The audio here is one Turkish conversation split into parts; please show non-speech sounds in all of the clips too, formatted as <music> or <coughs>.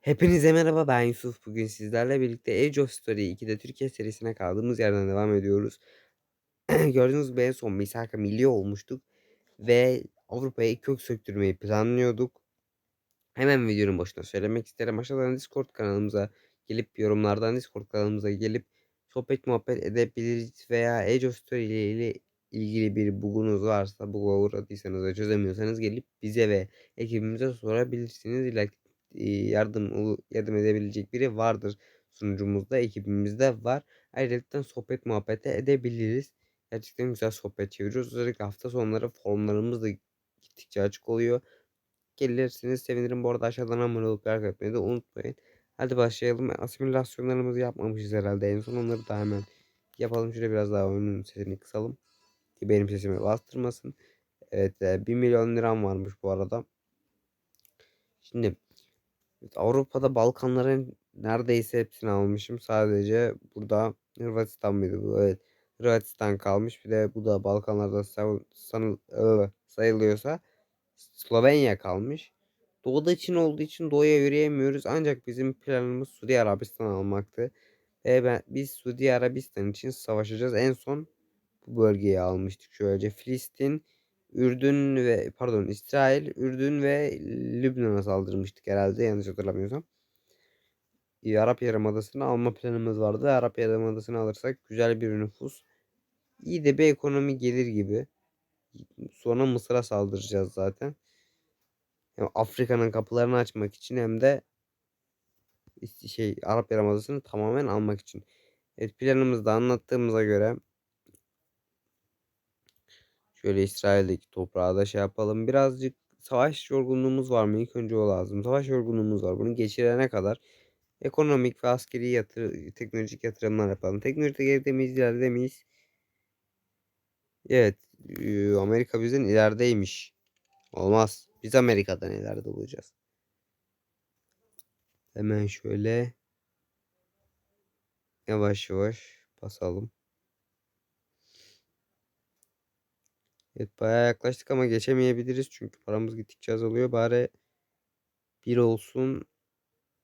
Hepinize merhaba ben Yusuf. Bugün sizlerle birlikte Age of Story 2'de Türkiye serisine kaldığımız yerden devam ediyoruz. <clears throat> Gördüğünüz gibi en son Misaka Milli olmuştuk. Ve Avrupa'ya kök söktürmeyi planlıyorduk. Hemen videonun başına söylemek isterim. Aşağıdan Discord kanalımıza gelip yorumlardan Discord kanalımıza gelip sohbet muhabbet edebiliriz. Veya Age of Story ile ilgili bir bugunuz varsa bug'a uğradıysanız ve çözemiyorsanız gelip bize ve ekibimize sorabilirsiniz. İlla yardım yardım edebilecek biri vardır sunucumuzda, ekibimizde var. Ayrıca sohbet muhabbete edebiliriz. Gerçekten güzel sohbet çeviriyoruz. Özellikle hafta sonları formlarımız da gittikçe açık oluyor. Gelirsiniz sevinirim. Bu arada aşağıdan abone olup like atmayı da unutmayın. Hadi başlayalım. Asimilasyonlarımızı yapmamışız herhalde. En son onları da hemen yapalım. Şöyle biraz daha oyunun sesini kısalım. Ki benim sesimi bastırmasın. Evet 1 milyon liram varmış bu arada. Şimdi Avrupa'da Balkanların neredeyse hepsini almışım. Sadece burada Hırvatistan mıydı bu? Evet. Hırvatistan kalmış. Bir de bu da Balkanlarda sayılıyorsa Slovenya kalmış. Doğuda Çin olduğu için doğuya yürüyemiyoruz. Ancak bizim planımız Suudi Arabistan almaktı. Ve ben, biz Suudi Arabistan için savaşacağız. En son bu bölgeyi almıştık. Şöylece Filistin, Ürdün ve pardon İsrail, Ürdün ve Lübnan'a saldırmıştık herhalde yanlış hatırlamıyorsam. Arap Yarımadası'nı alma planımız vardı. Arap Yarımadası'nı alırsak güzel bir nüfus. İyi de bir ekonomi gelir gibi. Sonra Mısır'a saldıracağız zaten. Hem Afrika'nın kapılarını açmak için hem de şey Arap Yarımadası'nı tamamen almak için. Evet planımızda anlattığımıza göre Şöyle İsrail'deki toprağa da şey yapalım. Birazcık savaş yorgunluğumuz var mı? İlk önce o lazım. Savaş yorgunluğumuz var. Bunu geçirene kadar ekonomik ve askeri yatır teknolojik yatırımlar yapalım. Teknolojide geride miyiz, ileride miyiz? Evet. Amerika bizden ilerideymiş. Olmaz. Biz Amerika'dan ileride olacağız. Hemen şöyle yavaş yavaş basalım. Evet bayağı yaklaştık ama geçemeyebiliriz. Çünkü paramız gittikçe azalıyor. Bari bir olsun.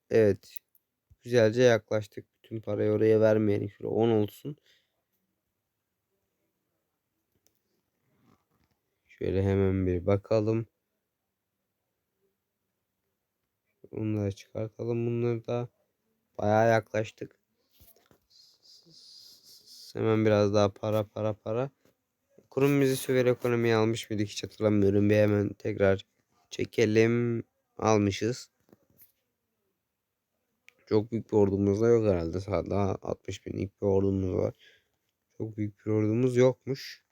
Evet. Güzelce yaklaştık. Bütün parayı oraya vermeyelim. Şöyle 10 olsun. Şöyle hemen bir bakalım. Bunları çıkartalım. Bunları da bayağı yaklaştık. Hemen biraz daha para para para. Kurum bizi süper ekonomiye almış mıydık hiç hatırlamıyorum. Bir hemen tekrar çekelim. Almışız. Çok büyük bir ordumuz da yok herhalde. Daha 60 binlik bir ordumuz var. Çok büyük bir ordumuz yokmuş.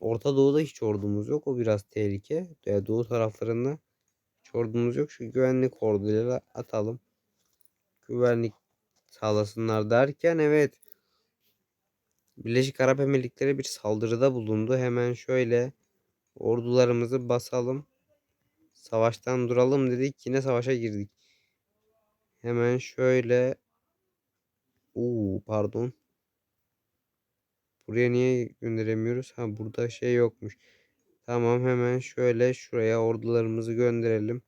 Orta Doğu'da hiç ordumuz yok. O biraz tehlike. Doğu taraflarında hiç ordumuz yok. Şu güvenlik orduları atalım. Güvenlik sağlasınlar derken evet Birleşik Arap Emirlikleri bir saldırıda bulundu. Hemen şöyle ordularımızı basalım. Savaştan duralım dedik. Yine savaşa girdik. Hemen şöyle Oo pardon. Buraya niye gönderemiyoruz? Ha burada şey yokmuş. Tamam hemen şöyle şuraya ordularımızı gönderelim.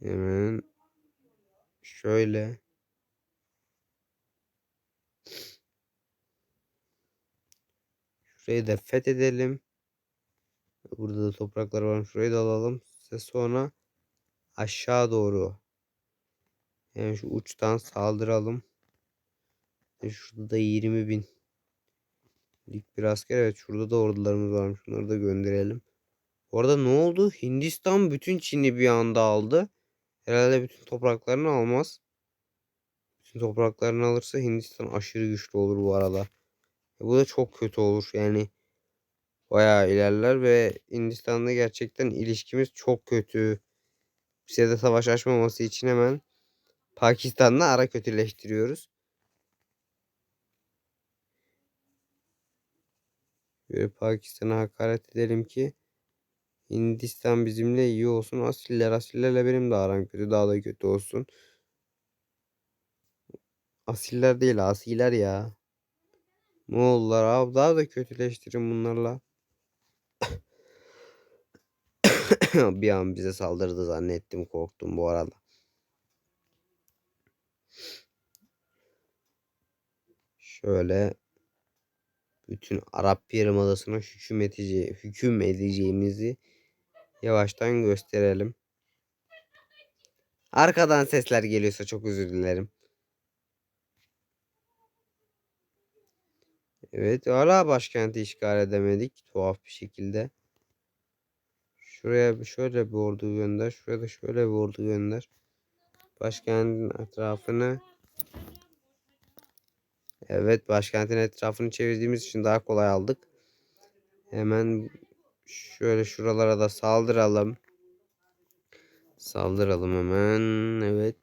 Hemen şöyle Şurayı da fethedelim. Burada da topraklar var. Şurayı da alalım. Size sonra aşağı doğru. Yani şu uçtan saldıralım. E şurada da 20 bin. Lik bir asker. Evet şurada da ordularımız varmış. Bunları da gönderelim. Orada ne oldu? Hindistan bütün Çin'i bir anda aldı. Herhalde bütün topraklarını almaz. Bütün topraklarını alırsa Hindistan aşırı güçlü olur bu arada. Bu da çok kötü olur. Yani bayağı ilerler ve Hindistan'da gerçekten ilişkimiz çok kötü. Bize de savaş açmaması için hemen Pakistan'la ara kötüleştiriyoruz. Böyle Pakistan'a hakaret edelim ki Hindistan bizimle iyi olsun. Asiller asillerle benim de aram kötü. Daha da kötü olsun. Asiller değil asiler ya. Moğollar abi daha da kötüleştirin bunlarla. <coughs> bir an bize saldırdı zannettim korktum bu arada. Şöyle bütün Arap Yarımadası'na hüküm, edeceği, hüküm edeceğimizi yavaştan gösterelim. Arkadan sesler geliyorsa çok özür dilerim. Evet hala başkenti işgal edemedik tuhaf bir şekilde. Şuraya şöyle bir ordu gönder. Şuraya da şöyle bir ordu gönder. Başkentin etrafını Evet başkentin etrafını çevirdiğimiz için daha kolay aldık. Hemen şöyle şuralara da saldıralım. Saldıralım hemen. Evet.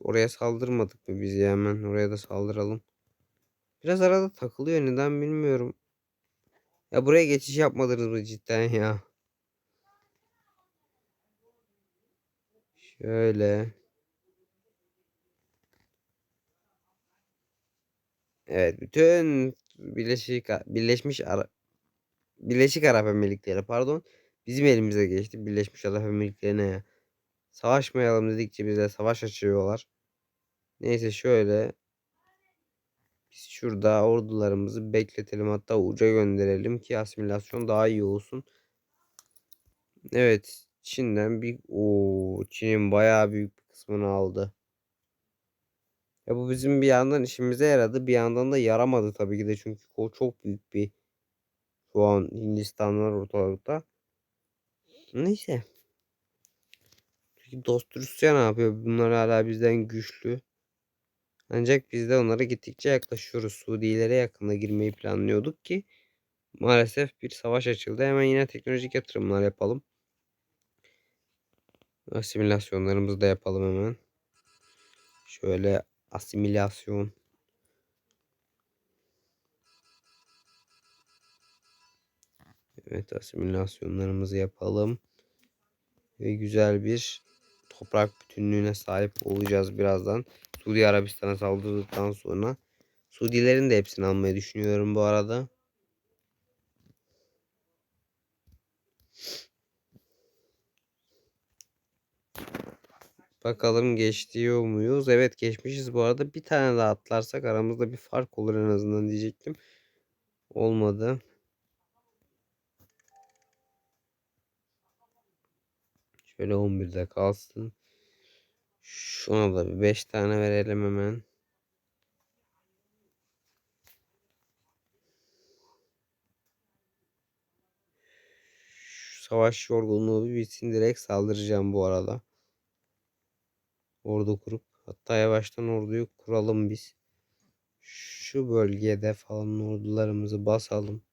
Oraya saldırmadık mı biz ya hemen oraya da saldıralım. Biraz arada takılıyor neden bilmiyorum. Ya buraya geçiş yapmadınız mı cidden ya? Şöyle. Evet bütün Birleşik Birleşmiş Ara Birleşik Arap Emirlikleri pardon bizim elimize geçti. Birleşmiş Arap Emirlikleri'ne ya. Savaşmayalım dedikçe bize savaş açıyorlar. Neyse şöyle biz şurada ordularımızı bekletelim hatta uca gönderelim ki asimilasyon daha iyi olsun. Evet Çin'den bir o Çin'in bayağı büyük bir kısmını aldı. Ya bu bizim bir yandan işimize yaradı bir yandan da yaramadı tabii ki de çünkü o çok büyük bir şu an Hindistanlar ortalıkta. Neyse. Peki dost Rusya ne yapıyor? Bunlar hala bizden güçlü. Ancak biz de onlara gittikçe yaklaşıyoruz. Suudilere yakında girmeyi planlıyorduk ki maalesef bir savaş açıldı. Hemen yine teknolojik yatırımlar yapalım. Asimilasyonlarımızı da yapalım hemen. Şöyle asimilasyon. Evet asimilasyonlarımızı yapalım. Ve güzel bir toprak bütünlüğüne sahip olacağız birazdan. Suudi Arabistan'a saldırdıktan sonra. Suudilerin de hepsini almayı düşünüyorum bu arada. Bakalım geçtiyor muyuz? Evet geçmişiz bu arada. Bir tane daha atlarsak aramızda bir fark olur en azından diyecektim. Olmadı. Şöyle 11'de kalsın. Şuna da bir 5 tane verelim hemen. Şu savaş yorgunluğu bir bitsin direkt saldıracağım bu arada. Ordu kurup hatta yavaştan orduyu kuralım biz. Şu bölgede falan ordularımızı basalım.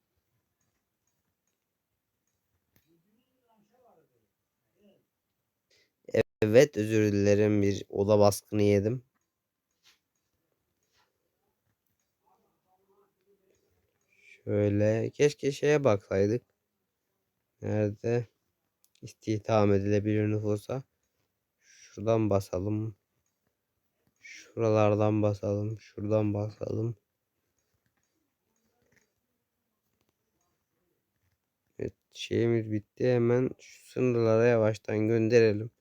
Evet özür dilerim bir oda baskını yedim. Şöyle keşke şeye baksaydık. Nerede istihdam edilebilir nüfusa. Şuradan basalım. Şuralardan basalım. Şuradan basalım. Evet şeyimiz bitti. Hemen şu sınırlara yavaştan gönderelim.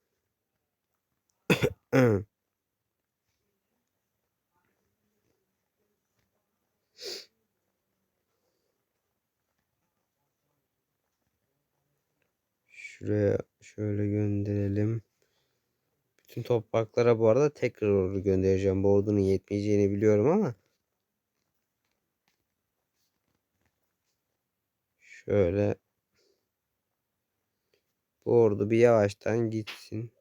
Şuraya şöyle gönderelim. Bütün topraklara bu arada tekrar ordu göndereceğim. Bu ordunun yetmeyeceğini biliyorum ama. Şöyle. Bu ordu bir yavaştan gitsin.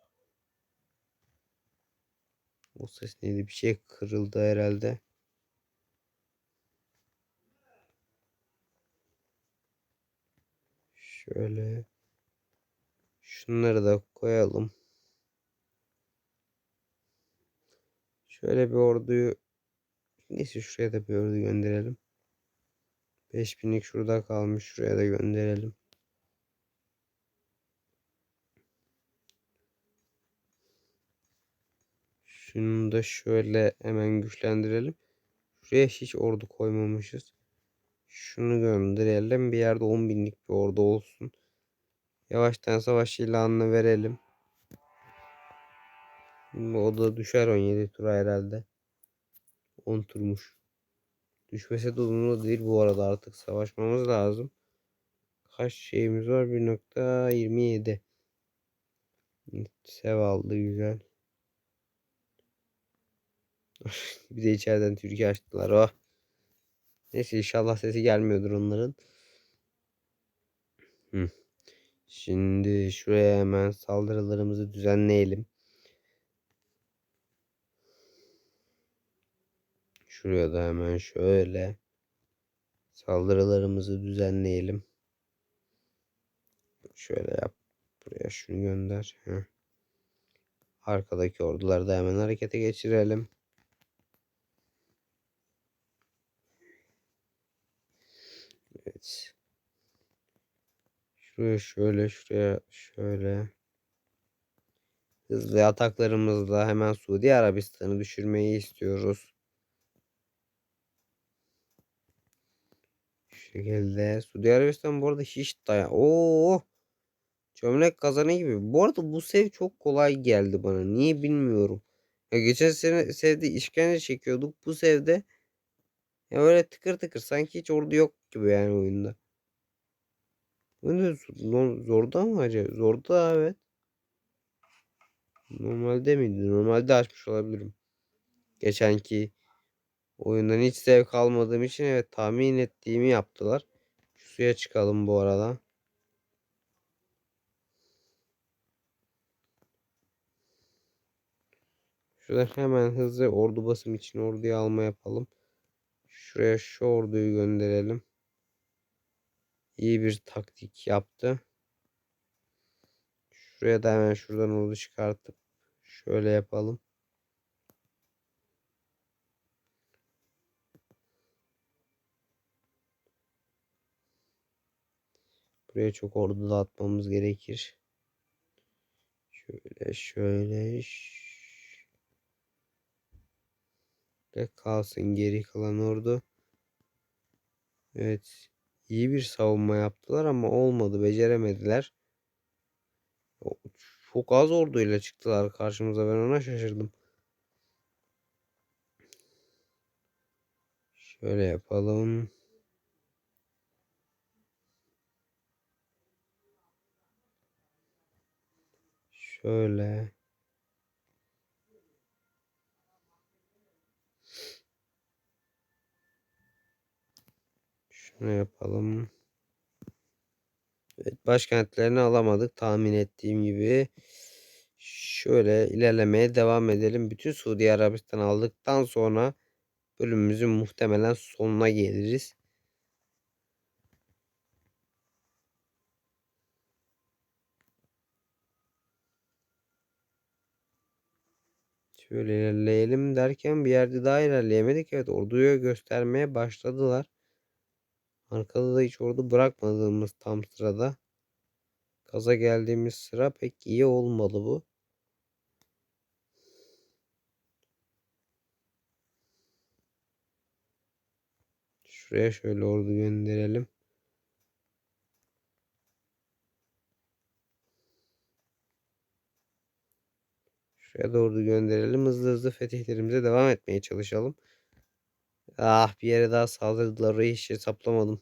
O ses neydi? Bir şey kırıldı herhalde. Şöyle. Şunları da koyalım. Şöyle bir orduyu neyse şuraya da bir ordu gönderelim. 5000'lik şurada kalmış. Şuraya da gönderelim. Şunu da şöyle hemen güçlendirelim. Şuraya hiç ordu koymamışız. Şunu gönderelim. Bir yerde 10 binlik bir ordu olsun. Yavaştan savaş ilanını verelim. O da düşer 17 tura herhalde. 10 turmuş. Düşmese de umurumda değil bu arada artık savaşmamız lazım. Kaç şeyimiz var? 1.27 Sev aldı güzel. <laughs> bir de içeriden Türkiye açtılar. Oh. Neyse inşallah sesi gelmiyordur onların. Hı. Şimdi şuraya hemen saldırılarımızı düzenleyelim. Şuraya da hemen şöyle saldırılarımızı düzenleyelim. Şöyle yap. Buraya şunu gönder. Heh. Arkadaki orduları da hemen harekete geçirelim. Evet. Şuraya şöyle, şuraya şöyle. Hızlı ataklarımızla hemen Suudi Arabistan'ı düşürmeyi istiyoruz. Şu şekilde. Suudi Arabistan bu arada hiç dayan. Oo! Çömlek kazanı gibi. Bu arada bu sev çok kolay geldi bana. Niye bilmiyorum. Ya geçen sene sevde işkence çekiyorduk. Bu sevde ya öyle tıkır tıkır sanki hiç ordu yok gibi yani oyunda. Ne zorda mı acaba? Zorda evet. Normalde miydi? Normalde açmış olabilirim. Geçenki oyundan hiç zevk almadığım için evet tahmin ettiğimi yaptılar. Şu suya çıkalım bu arada. Şuradan hemen hızlı ordu basım için orduyu alma yapalım. Şuraya şu orduyu gönderelim. İyi bir taktik yaptı. Şuraya da hemen şuradan ordu çıkartıp şöyle yapalım. Buraya çok ordu dağıtmamız gerekir. Şöyle şöyle ve kalsın geri kalan ordu. Evet. İyi bir savunma yaptılar ama olmadı. Beceremediler. Çok az orduyla çıktılar karşımıza. Ben ona şaşırdım. Şöyle yapalım. Şöyle. Şunu yapalım. Evet, başkentlerini alamadık tahmin ettiğim gibi. Şöyle ilerlemeye devam edelim. Bütün Suudi Arabistan aldıktan sonra bölümümüzün muhtemelen sonuna geliriz. Şöyle ilerleyelim derken bir yerde daha ilerleyemedik. Evet orduyu göstermeye başladılar. Arkada da hiç ordu bırakmadığımız tam sırada. Kaza geldiğimiz sıra pek iyi olmadı bu. Şuraya şöyle ordu gönderelim. Şuraya doğru gönderelim. Hızlı hızlı fetihlerimize devam etmeye çalışalım. Ah bir yere daha saldırdılar. Orayı hiç hesaplamadım.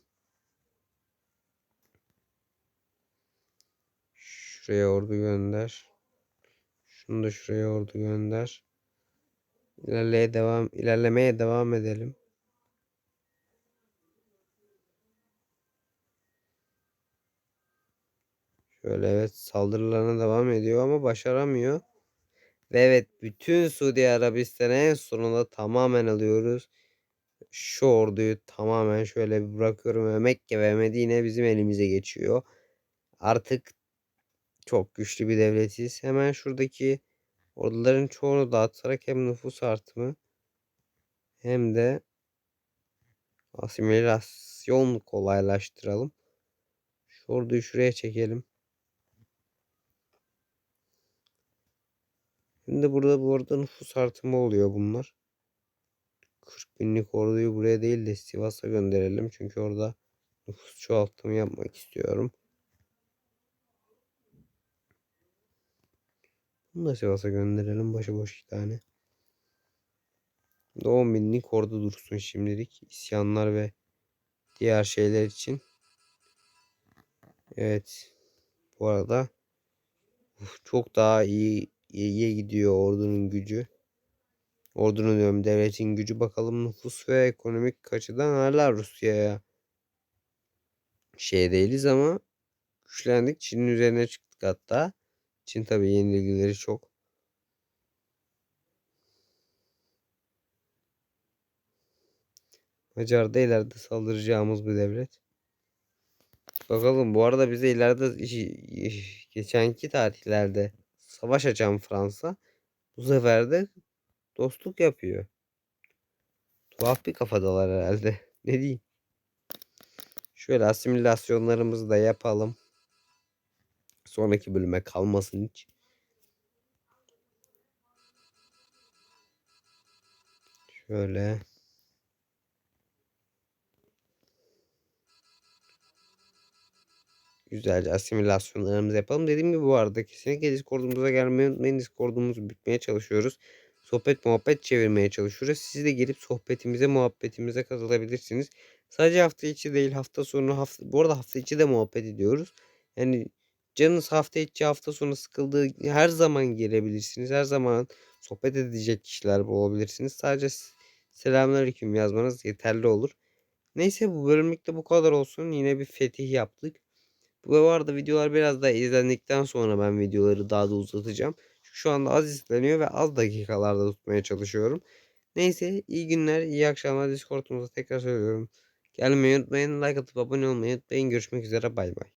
Şuraya ordu gönder. Şunu da şuraya ordu gönder. İlerleye devam, ilerlemeye devam edelim. Şöyle evet saldırılarına devam ediyor ama başaramıyor. Ve evet bütün Suudi Arabistan'ı en sonunda tamamen alıyoruz. Şu orduyu tamamen şöyle bırakıyorum ve Mekke ve Medine bizim elimize geçiyor. Artık çok güçlü bir devletiz. Hemen şuradaki orduların çoğunu dağıtarak hem nüfus artımı hem de asimilasyon kolaylaştıralım. Şu orduyu şuraya çekelim. Şimdi burada bu arada nüfus artımı oluyor bunlar. 40 binlik orduyu buraya değil de Sivas'a gönderelim. Çünkü orada nüfus çoğaltımı yapmak istiyorum. Bunu da Sivas'a gönderelim. Başıboş iki tane. Bu da 10 binlik orada dursun şimdilik. İsyanlar ve diğer şeyler için. Evet. Bu arada çok daha iyi iyiye gidiyor ordunun gücü. Ordunun diyorum devletin gücü. Bakalım nüfus ve ekonomik açıdan hala Rusya'ya şey değiliz ama güçlendik. Çin'in üzerine çıktık hatta. Çin tabii yenilgileri çok. Macar ileride saldıracağımız bir devlet. Bakalım bu arada bize ileride geçenki tarihlerde savaş açan Fransa bu sefer de dostluk yapıyor. Tuhaf bir kafadalar herhalde. <laughs> Ne diyeyim? Şöyle asimilasyonlarımızı da yapalım. Sonraki bölüme kalmasın hiç. Şöyle. Güzelce asimilasyonlarımızı yapalım. Dediğim gibi bu arada kesinlikle Discord'umuza gelmeyi unutmayın. Discord'umuzu bitmeye çalışıyoruz. Sohbet muhabbet çevirmeye çalışıyoruz. Siz de gelip sohbetimize muhabbetimize katılabilirsiniz. Sadece hafta içi değil hafta sonu hafta bu arada hafta içi de muhabbet ediyoruz. Yani canınız hafta içi hafta sonu sıkıldığı her zaman gelebilirsiniz. Her zaman sohbet edecek kişiler bulabilirsiniz. Sadece selamünaleyküm yazmanız yeterli olur. Neyse bu bölümlükte bu kadar olsun. Yine bir fetih yaptık. Bu arada videolar biraz daha izlendikten sonra ben videoları daha da uzatacağım. Şu anda az izleniyor ve az dakikalarda tutmaya çalışıyorum. Neyse iyi günler, iyi akşamlar. Discord'umuza tekrar söylüyorum. Gelmeyi unutmayın. Like atıp abone olmayı unutmayın. Görüşmek üzere. Bay bay.